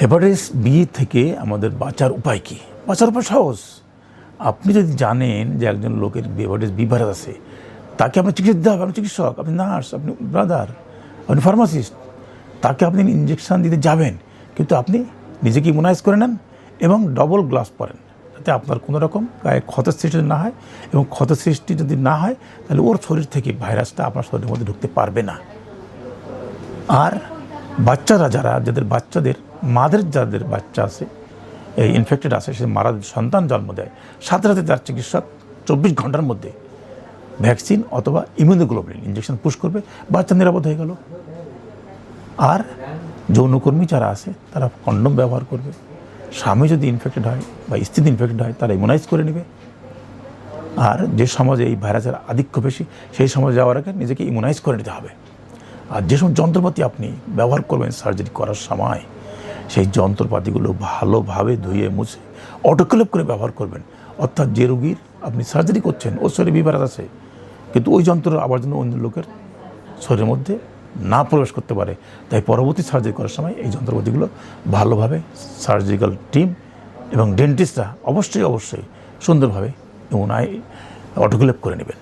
Hepatitis B থেকে আমাদের বাঁচার উপায় কী? বাঁচার উপায় সহজ। আপনি যদি জানেন যে একজন লোকের হেপাটাইটিস বি ভাইরাস আছে, তাকে আপনি চিকিৎসা দিতে হবে। আপনি চিকিৎসক, আপনি নার্স, আপনি ব্রাদার, আপনি ফার্মাসিস্ট, তাকে আপনি ইঞ্জেকশন দিতে যাবেন, কিন্তু আপনি নিজেকে ইমুনাইজ করে নেন এবং ডবল গ্লাস পরেন। যাতে আপনার কোনো রকম গায়ে ক্ষতের সৃষ্টি না হয় এবং ক্ষতের সৃষ্টি যদি না হয়, তাহলে ওর শরীর থেকে ভাইরাসটা আপনার শরীরের মধ্যে ঢুকতে পারবে না। আর বাচ্চারা যারা, যাদের বাচ্চাদের, মাদের যাদের বাচ্চা আছে, এই ইনফেক্টেড আছে, সে মারা সন্তান জন্ম দেয়, সাথে সাথে তার চিকিৎসক চব্বিশ ঘণ্টার মধ্যে ভ্যাকসিন অথবা ইমিউনোগ্লোবুলিন ইঞ্জেকশন পুশ করবে, বাচ্চা নিরাপদ হয়ে গেল। আর যৌনকর্মী যারা আছে, তারা কন্ডম ব্যবহার করবে। স্বামী যদি ইনফেক্টেড হয় বা স্ত্রী ইনফেক্টেড হয়, তারা ইমুনাইজ করে নেবে। আর যে সমাজে এই ভাইরাসের আধিক্য বেশি, সেই সমাজে যাওয়ার আগে নিজেকে ইমুনাইজ করে নিতে হবে। আর যে সমস্ত যন্ত্রপাতি আপনি ব্যবহার করবেন সার্জারি করার সময়, সেই যন্ত্রপাতিগুলো ভালোভাবে ধুয়ে মুছে অটোক্লেপ করে ব্যবহার করবেন। অর্থাৎ যে রোগীর আপনি সার্জারি করছেন, ওর শরীরে বিভারাস আছে, কিন্তু ওই যন্ত্র আবার জন্য অন্য লোকের শরীরের মধ্যে না প্রবেশ করতে পারে। তাই পরবর্তী সার্জারি করার সময় এই যন্ত্রপাতিগুলো ভালোভাবে সার্জিক্যাল টিম এবং ডেন্টিস্টরা অবশ্যই অবশ্যই সুন্দরভাবে এবং অটোক্লেপ করে নেবেন।